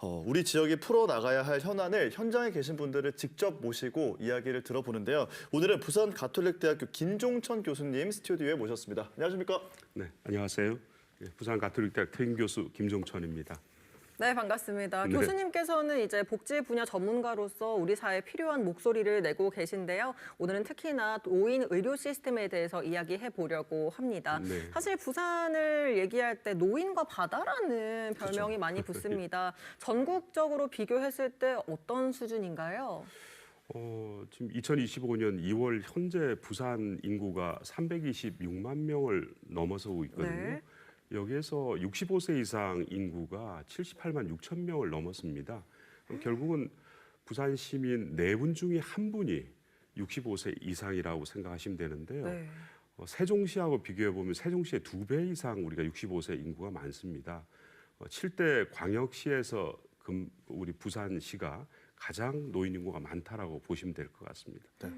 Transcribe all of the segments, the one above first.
어, 우리 지역이 풀어나가야 할 현안을 현장에 계신 분들을 직접 모시고 이야기를 들어보는데요. 오늘은 부산 가톨릭대학교 김종천 교수님 스튜디오에 모셨습니다. 안녕하십니까? 네, 안녕하세요. 예, 부산 가톨릭대학 특임 교수 김종천입니다. 네, 반갑습니다. 네. 교수님께서는 이제 복지 분야 전문가로서 우리 사회에 필요한 목소리를 내고 계신데요. 오늘은 특히나 노인 의료 시스템에 대해서 이야기해 보려고 합니다. 네. 사실 부산을 얘기할 때 노인과 바다라는 별명이 많이 붙습니다. 전국적으로 비교했을 때 어떤 수준인가요? 어, 지금 2025년 2월 현재 부산 인구가 326만 명을 넘어서고 있거든요. 네. 여기에서 65세 이상 인구가 78만 6천 명을 넘었습니다. 그럼 결국은 부산 시민 네 분 중에 한 분이 65세 이상이라고 생각하시면 되는데요. 네. 어, 세종시하고 비교해 보면 세종시의 두 배 이상 우리가 65세 인구가 많습니다. 어, 7대 광역시에서 금, 우리 부산시가 가장 노인 인구가 많다라고 보시면 될 것 같습니다. 네.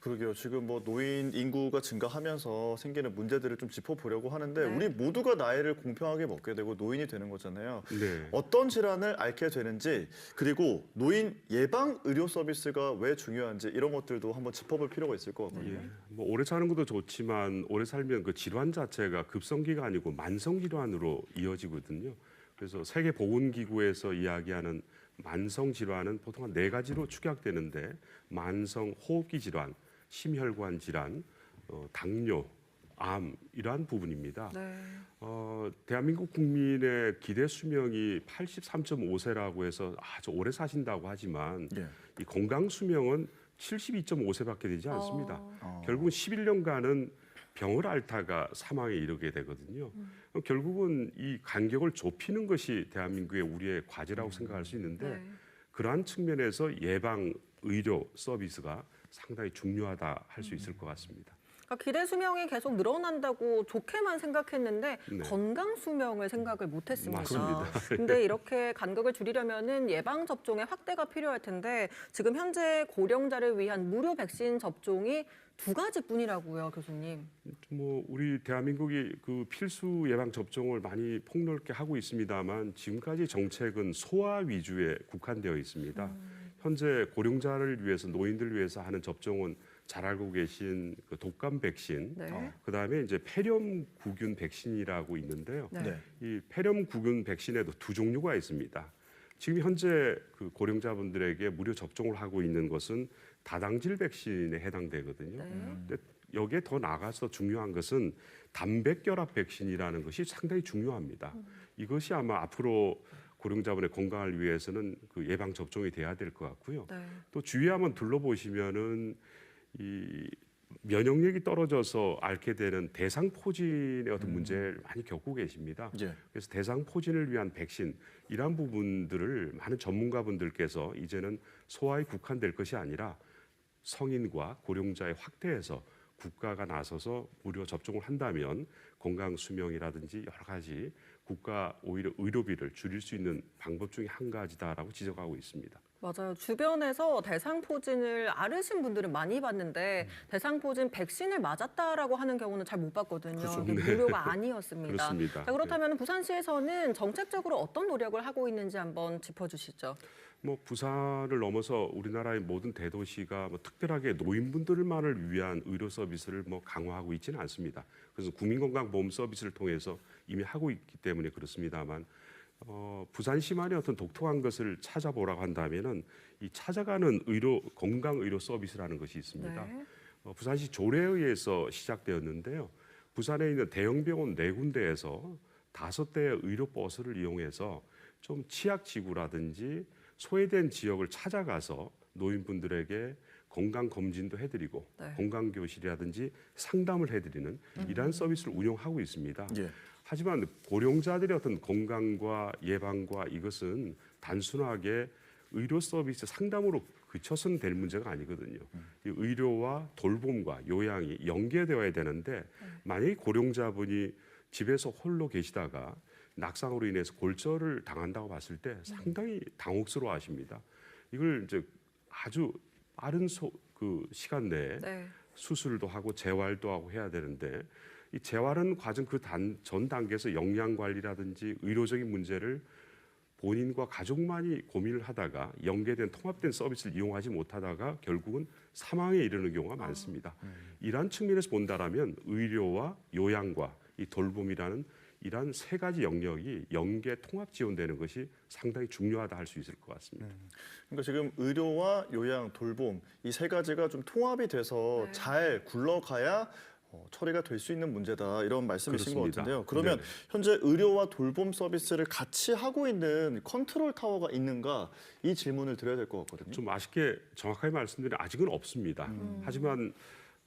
그러게요. 지금 뭐 노인 인구가 증가하면서 생기는 문제들을 좀 짚어보려고 하는데 네. 우리 모두가 나이를 공평하게 먹게 되고 노인이 되는 거잖아요. 네. 어떤 질환을 앓게 되는지 그리고 노인 예방 의료 서비스가 왜 중요한지 이런 것들도 한번 짚어볼 필요가 있을 것 같거든요. 예, 뭐 오래 사는 것도 좋지만 오래 살면 그 질환 자체가 급성기가 아니고 만성 질환으로 이어지거든요. 그래서 세계 보건 기구에서 이야기하는 만성 질환은 보통 한 네 가지로 축약되는데 만성 호흡기 질환, 심혈관 질환, 어, 당뇨, 암 이러한 부분입니다. 네. 어, 대한민국 국민의 기대 수명이 83.5세라고 해서 아주 오래 사신다고 하지만 예. 이 건강 수명은 72.5세밖에 되지 않습니다. 어. 결국은 11년간은 병을 앓다가 사망에 이르게 되거든요. 그럼 결국은 이 간격을 좁히는 것이 대한민국의 우리의 과제라고 생각할 수 있는데 네. 그러한 측면에서 예방 의료 서비스가 상당히 중요하다 할 수 있을 것 같습니다. 그러니까 기대 수명이 계속 늘어난다고 좋게만 생각했는데 네. 건강 수명을 생각을 못했습니다. 맞습니다. 근데 이렇게 간격을 줄이려면은 예방 접종의 확대가 필요할 텐데 지금 현재 고령자를 위한 무료 백신 접종이 두 가지뿐이라고요, 교수님. 뭐 우리 대한민국이 그 필수 예방 접종을 많이 폭넓게 하고 있습니다만 지금까지 정책은 소아 위주에 국한되어 있습니다. 현재 고령자를 위해서 노인들을 위해서 하는 접종은 잘 알고 계신 그 독감 백신, 네. 어. 그 다음에 이제 폐렴구균 백신이라고 있는데요. 네. 네. 이 폐렴구균 백신에도 두 종류가 있습니다. 지금 현재 그 고령자분들에게 무료 접종을 하고 있는 것은 다당질 백신에 해당되거든요. 네. 여기에 더 나가서 중요한 것은 단백결합 백신이라는 것이 상당히 중요합니다. 이것이 아마 앞으로 고령자분의 건강을 위해서는 그 예방 접종이 돼야 될 것 같고요. 네. 또 주위에 한번 둘러보시면은 이 면역력이 떨어져서 앓게 되는 대상포진의 어떤 문제를 많이 겪고 계십니다. 예. 그래서 대상포진을 위한 백신 이러한 부분들을 많은 전문가분들께서 이제는 소아에 국한될 것이 아니라 성인과 고령자에 확대해서 국가가 나서서 무료 접종을 한다면 건강 수명이라든지 여러 가지 국가 오히려 의료비를 줄일 수 있는 방법 중에 한 가지다라고 지적하고 있습니다. 맞아요. 주변에서 대상포진을 앓으신 분들은 많이 봤는데 음. 대상포진 백신을 맞았다라고 하는 경우는 잘 못 봤거든요. 그렇죠. 네. 무료가 아니었습니다. 그렇습니다. 자, 그렇다면 부산시에서는 정책적으로 어떤 노력을 하고 있는지 한번 짚어주시죠. 뭐 부산을 넘어서 우리나라의 모든 대도시가 뭐 특별하게 노인분들만을 위한 의료 서비스를 뭐 강화하고 있지는 않습니다. 그래서 국민건강보험 서비스를 통해서 이미 하고 있기 때문에 그렇습니다만 어, 부산시만의 어떤 독특한 것을 찾아보라고 한다면은 이 찾아가는 의료 건강 의료 서비스라는 것이 있습니다. 네. 어, 부산시 조례에 의해서 시작되었는데요. 부산에 있는 대형 병원 네 군데에서 다섯 대의 의료 버스를 이용해서 좀 취약 지구라든지 소외된 지역을 찾아가서 노인분들에게 건강 검진도 해드리고 네. 건강 교실이라든지 상담을 해드리는 이러한 서비스를 운영하고 있습니다. 예. 하지만 고령자들의 어떤 건강과 예방과 이것은 단순하게 의료 서비스 상담으로 그쳐서는 될 문제가 아니거든요. 이 의료와 돌봄과 요양이 연계되어야 되는데 만약에 고령자분이 집에서 홀로 계시다가 낙상으로 인해서 골절을 당한다고 봤을 때 상당히 당혹스러워 하십니다. 이걸 이제 아주 빠른 소, 그 시간 내에 네. 수술도 하고 재활도 하고 해야 되는데 이 재활은 과정 그전 단계에서 영양 관리라든지 의료적인 문제를 본인과 가족만이 고민을 하다가 연계된 통합된 서비스를 이용하지 못하다가 결국은 사망에 이르는 경우가 많습니다. 이러한 측면에서 본다라면 의료와 요양과 이 돌봄이라는 이러한 세 가지 영역이 연계 통합 지원되는 것이 상당히 중요하다 할 수 있을 것 같습니다. 그러니까 지금 의료와 요양, 돌봄 이 세 가지가 좀 통합이 돼서 네. 잘 굴러가야 어, 처리가 될 수 있는 문제다 이런 말씀이신 것 그렇습니다. 같은데요. 그러면 네네. 현재 의료와 돌봄 서비스를 같이 하고 있는 컨트롤 타워가 있는가 이 질문을 드려야 될 것 같거든요. 좀 아쉽게 정확하게 말씀드리면 아직은 없습니다. 하지만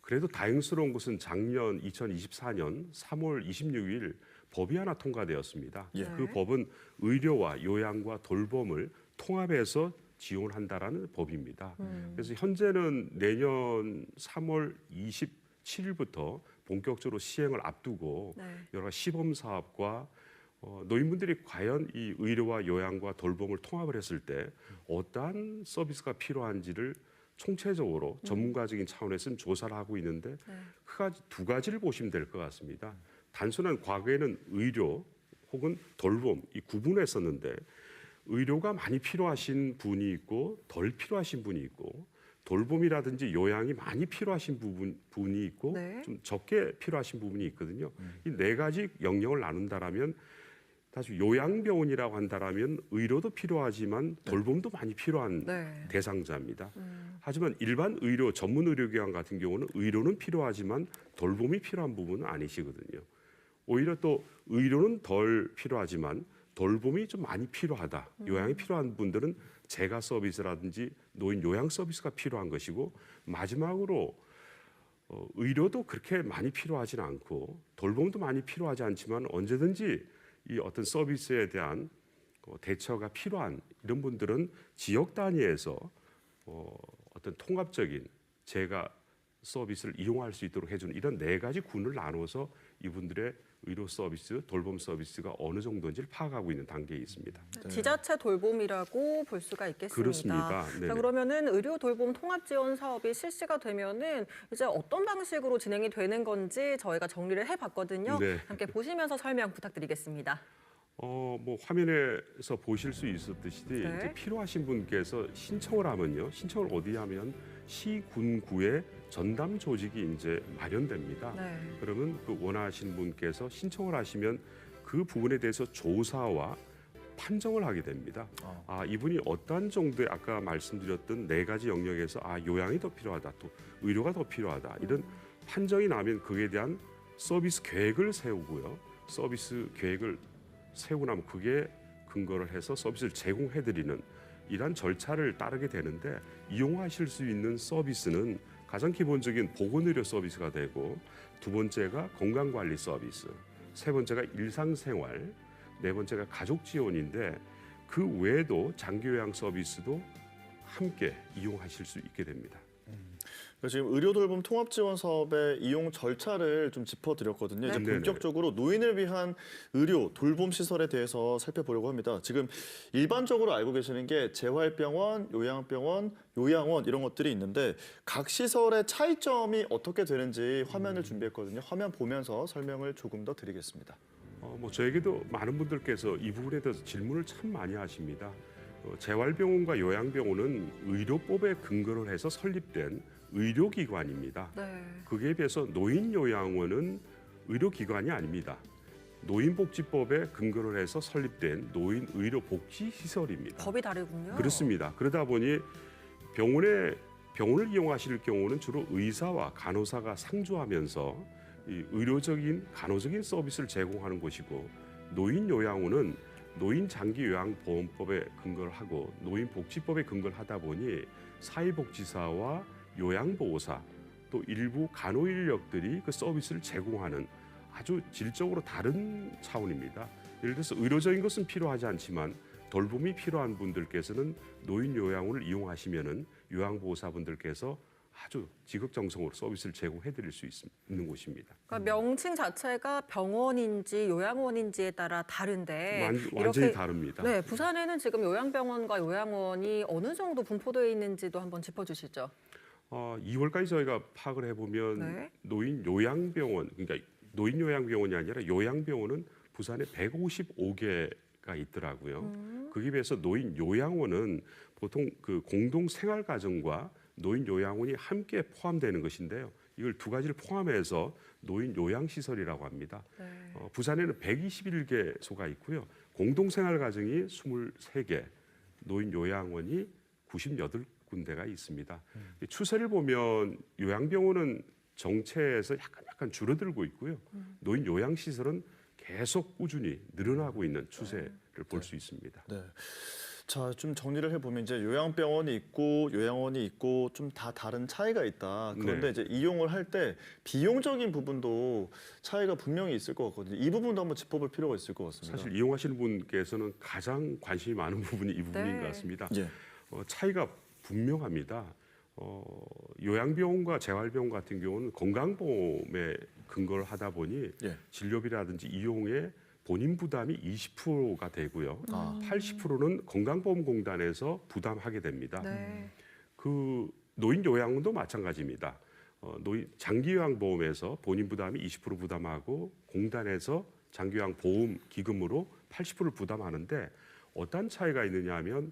그래도 다행스러운 것은 작년 2024년 3월 26일 법이 하나 통과되었습니다. 예. 그 법은 의료와 요양과 돌봄을 통합해서 지원한다라는 법입니다. 그래서 현재는 내년 3월 27일부터 본격적으로 시행을 앞두고 네. 여러 시범 사업과 어, 노인분들이 과연 이 의료와 요양과 돌봄을 통합을 했을 때 어떠한 서비스가 필요한지를 총체적으로 전문가적인 차원에서 는 조사를 하고 있는데 네. 그두 가지를 보시면 될 것 같습니다. 단순한 과거에는 의료 혹은 돌봄 이 구분했었는데 의료가 많이 필요하신 분이 있고 덜 필요하신 분이 있고 돌봄이라든지 요양이 많이 필요하신 부분 분이 있고 네. 좀 적게 필요하신 부분이 있거든요. 이네 가지 영역을 나눈다라면 다시 요양병원이라고 한다라면 의료도 필요하지만 돌봄도 많이 필요한 네. 대상자입니다. 음. 하지만 일반 의료 전문 의료기관 같은 경우는 의료는 필요하지만 돌봄이 필요한 부분은 아니시거든요. 오히려 또 의료는 덜 필요하지만 돌봄이 좀 많이 필요하다. 요양이 필요한 분들은 재가 서비스라든지 노인 요양 서비스가 필요한 것이고 마지막으로 어, 의료도 그렇게 많이 필요하지는 않고 돌봄도 많이 필요하지 않지만 언제든지 이 어떤 서비스에 대한 어, 대처가 필요한 이런 분들은 지역 단위에서 어, 어떤 통합적인 제가 서비스를 이용할 수 있도록 해주는 이런 네 가지 군을 나눠서 이분들의 의료 서비스, 돌봄 서비스가 어느 정도인지를 파악하고 있는 단계에 있습니다. 지자체 돌봄이라고 볼 수가 있겠습니다. 그렇습니다. 자, 그러면은 의료 돌봄 통합 지원 사업이 실시가 되면은 이제 어떤 방식으로 진행이 되는 건지 저희가 정리를 해봤거든요. 네. 함께 보시면서 설명 부탁드리겠습니다. 어, 뭐 화면에서 보실 수 있었듯이 네. 필요하신 분께서 신청을 하면요. 신청을 어디 하면 시군구에 전담 조직이 이제 마련됩니다. 네. 그러면 그 원하시는 분께서 신청을 하시면 그 부분에 대해서 조사와 판정을 하게 됩니다. 어. 아 이분이 어떠한 정도의 아까 말씀드렸던 네 가지 영역에서 아 요양이 더 필요하다, 또 의료가 더 필요하다 이런 판정이 나면 그에 대한 서비스 계획을 세우고요. 서비스 계획을 세우고 나면 그게 근거를 해서 서비스를 제공해드리는 이러한 절차를 따르게 되는데 이용하실 수 있는 서비스는 가장 기본적인 보건의료 서비스가 되고 두 번째가 건강관리 서비스, 세 번째가 일상생활, 네 번째가 가족 지원인데 그 외에도 장기 요양 서비스도 함께 이용하실 수 있게 됩니다. 지금 의료 돌봄 통합 지원 사업의 이용 절차를 좀 짚어드렸거든요. 이제 네. 본격적으로 노인을 위한 의료 돌봄 시설에 대해서 살펴보려고 합니다. 지금 일반적으로 알고 계시는 게 재활병원, 요양병원, 요양원 이런 것들이 있는데 각 시설의 차이점이 어떻게 되는지 화면을 음. 준비했거든요. 화면 보면서 설명을 조금 더 드리겠습니다. 어, 뭐 저에게도 많은 분들께서 이 부분에 대해서 질문을 참 많이 하십니다. 어, 재활병원과 요양병원은 의료법에 근거를 해서 설립된 의료기관입니다. 네. 그에 비해서 노인요양원은 의료기관이 아닙니다. 노인복지법에 근거를 해서 설립된 노인 의료복지시설입니다. 법이 다르군요. 그렇습니다. 그러다 보니 병원에 병원을 이용하실 경우는 주로 의사와 간호사가 상주하면서 이 의료적인 간호적인 서비스를 제공하는 곳이고 노인 요양원은 노인 장기 요양 보험법에 근거를 하고 노인 복지법에 근거를 하다 보니 사회복지사와 요양보호사 또 일부 간호 인력들이 그 서비스를 제공하는 아주 질적으로 다른 차원입니다. 예를 들어서 의료적인 것은 필요하지 않지만 돌봄이 필요한 분들께서는 노인 요양원을 이용하시면은 요양보호사분들께서 아주 지극정성으로 서비스를 제공해 드릴 수 있, 는 곳입니다. 그러니까 명칭 자체가 병원인지 요양원인지에 따라 다른데 완, 이렇게 완전히 다릅니다. 네, 부산에는 지금 요양병원과 요양원이 어느 정도 분포되어 있는지도 한번 짚어 주시죠. 어, 2월까지 저희가 파악을 해보면 네. 노인 요양병원, 그러니까 노인 요양병원이 아니라 요양병원은 부산에 155개 차이가 있더라고요. 그에 비해서 노인 요양원은 보통 그 공동 생활 가정과 노인 요양원이 함께 포함되는 것인데요. 이걸 두 가지를 포함해서 노인 요양 시설이라고 합니다. 네. 어, 부산에는 121개소가 있고요. 공동 생활 가정이 23개, 노인 요양원이 98 군데가 있습니다. 이 추세를 보면 요양병원은 정체에서 약간 약간 줄어들고 있고요. 노인 요양 시설은 계속 꾸준히 늘어나고 있는 추세를 볼수 있습니다. 네. 자, 좀 정리를 해보면 이제 요양병원이 있고 요양원이 있고 좀 다 다른 차이가 있다. 그런데 네. 이제 이용을 할 때 비용적인 부분도 차이가 분명히 있을 것 같거든요. 이 부분도 한번 짚어볼 필요가 있을 것 같습니다. 사실 이용하시는 분께서는 가장 관심이 많은 부분이 이 부분인 네. 것 같습니다. 예. 어, 차이가 분명합니다. 어, 요양병원과 재활병원 같은 경우는 건강보험에 근거를 하다 보니 예. 진료비라든지 이용에 본인 부담이 20%가 되고요. 아. 80%는 건강보험공단에서 부담하게 됩니다. 네. 그 노인 요양원도 마찬가지입니다. 어, 노인 장기요양보험에서 본인 부담이 20% 부담하고 공단에서 장기요양 보험 기금으로 80%를 부담하는데 어떤 차이가 있느냐 하면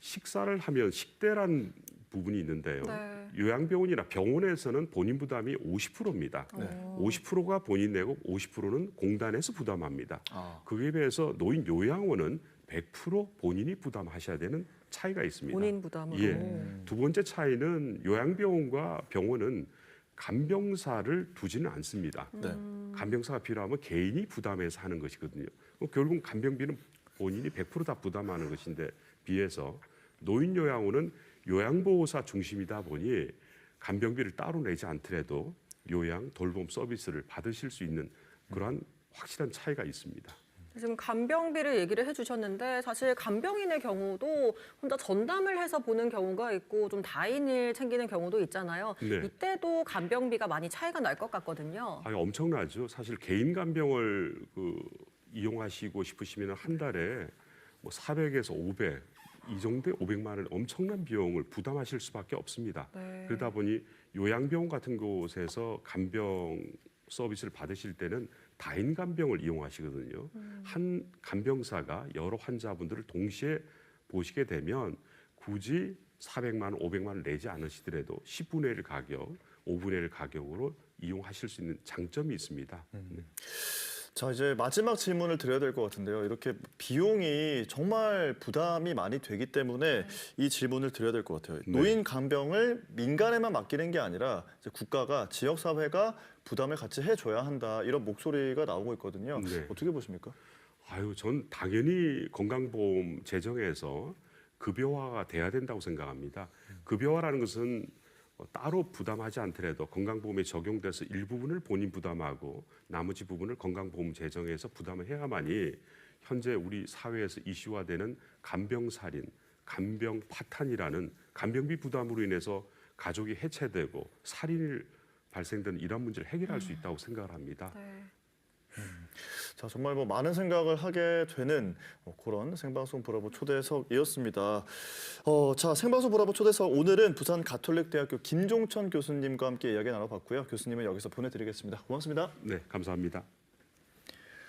식사를 하면 식대란 부분이 있는데요. 네. 요양병원이나 병원에서는 본인 부담이 50%입니다. 네. 어. 50%가 본인 내고 50%는 공단에서 부담합니다. 아. 그에 비해서 노인 요양원은 100% 본인이 부담하셔야 되는 차이가 있습니다. 본인 부담으로. 예. 두 번째 차이는 요양병원과 병원은 간병사를 두지는 않습니다. 네. 음. 간병사가 필요하면 개인이 부담해서 하는 것이거든요. 결국 간병비는 본인이 100%다 부담하는 것인데 비해서 노인 요양원은 요양보호사 중심이다 보니 간병비를 따로 내지 않더라도 요양 돌봄 서비스를 받으실 수 있는 그러한 확실한 차이가 있습니다. 지금 간병비를 얘기를 해주셨는데 사실 간병인의 경우도 혼자 전담을 해서 보는 경우가 있고 좀 다인을 챙기는 경우도 있잖아요. 네. 이때도 간병비가 많이 차이가 날 것 같거든요. 아, 엄청나죠. 사실 개인 간병을 그 이용하시고 싶으시면 한 달에 뭐 400에서 500, 이 정도의 500만 원 엄청난 비용을 부담하실 수밖에 없습니다. 네. 그러다 보니 요양병원 같은 곳에서 간병 서비스를 받으실 때는 다인 간병을 이용하시거든요. 한 간병사가 여러 환자분들을 동시에 보시게 되면 굳이 400만 원, 500만 원 내지 않으시더라도 10분의 1 가격, 5분의 1 가격으로 이용하실 수 있는 장점이 있습니다. 네. 자 이제 마지막 질문을 드려야 될 것 같은데요. 이렇게 비용이 정말 부담이 많이 되기 때문에 이 질문을 드려야 될 것 같아요. 네. 노인 간병을 민간에만 맡기는 게 아니라 이제 국가가 지역 사회가 부담을 같이 해줘야 한다 이런 목소리가 나오고 있거든요. 네. 어떻게 보십니까? 아유, 전 당연히 건강보험 재정에서 급여화가 돼야 된다고 생각합니다. 급여화라는 것은 어, 따로 부담하지 않더라도 건강보험에 적용돼서 일부분을 본인 부담하고 나머지 부분을 건강보험 재정에서 부담을 해야만이 현재 우리 사회에서 이슈화되는 간병살인, 간병 파탄이라는 간병비 부담으로 인해서 가족이 해체되고 살인이 발생되는 이런 문제를 해결할 수 있다고 생각을 합니다. 네. 자 정말 뭐 많은 생각을 하게 되는 뭐 그런 생방송 브라보 초대석이었습니다. 어, 자 생방송 브라보 초대석 오늘은 부산 가톨릭대학교 김종천 교수님과 함께 이야기 나눠봤고요. 교수님은 여기서 보내드리겠습니다. 고맙습니다. 네, 감사합니다.